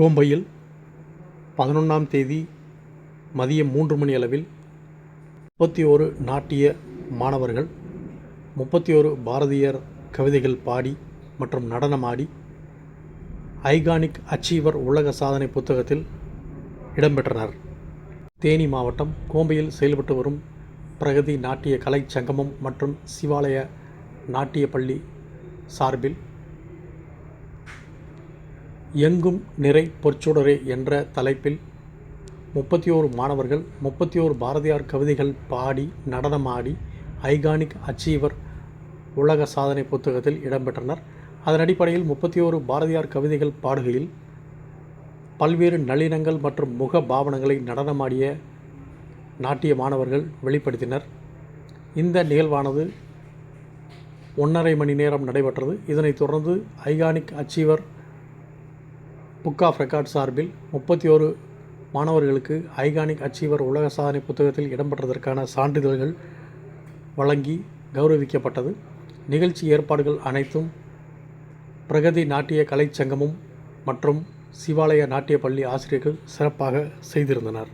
கோம்பையில் பதினொன்றாம் தேதி மதியம் மூன்று மணி அளவில் முப்பத்தி ஒரு நாட்டிய மாணவர்கள் முப்பத்தி ஒரு பாரதியர் கவிதைகள் பாடி மற்றும் நடனமாடி ஐகானிக் அச்சீவர் உலக சாதனை புத்தகத்தில் இடம்பெற்றனர். தேனி மாவட்டம் கோம்பையில் செயல்பட்டு வரும் பிரகதி நாட்டிய கலை சங்கமம் மற்றும் சிவாலய நாட்டிய பள்ளி சார்பில் எங்கும் நிறை பொற்சுடரே என்ற தலைப்பில் முப்பத்தி ஓரு மாணவர்கள் முப்பத்தி ஓரு பாரதியார் கவிதைகள் பாடி நடனமாடி ஐகானிக் அச்சீவர் உலக சாதனை புத்தகத்தில் இடம்பெற்றனர். அதன் அடிப்படையில் முப்பத்தி ஓரு பாரதியார் கவிதைகள் பாடுகையில் பல்வேறு நளினங்கள் மற்றும் முக பாவனங்களை நடனமாடிய நாட்டிய மாணவர்கள் வெளிப்படுத்தினர். இந்த நிகழ்வானது ஒன்றரை மணி நேரம் நடைபெற்றது. இதனைத் தொடர்ந்து iconic achiever book of record சார்பில் முப்பத்தி ஓரு மாணவர்களுக்கு ஐகானிக் அச்சீவர் உலக சாதனை புத்தகத்தில் இடம்பெற்றதற்கான சான்றிதழ்கள் வழங்கி கௌரவிக்கப்பட்டது. நிகழ்ச்சி ஏற்பாடுகள் அனைத்தும் பிரகதி நாட்டிய கலைச் சங்கமும் மற்றும் சிவாலய நாட்டிய பள்ளி ஆசிரியர்கள் சிறப்பாக செய்திருந்தனர்.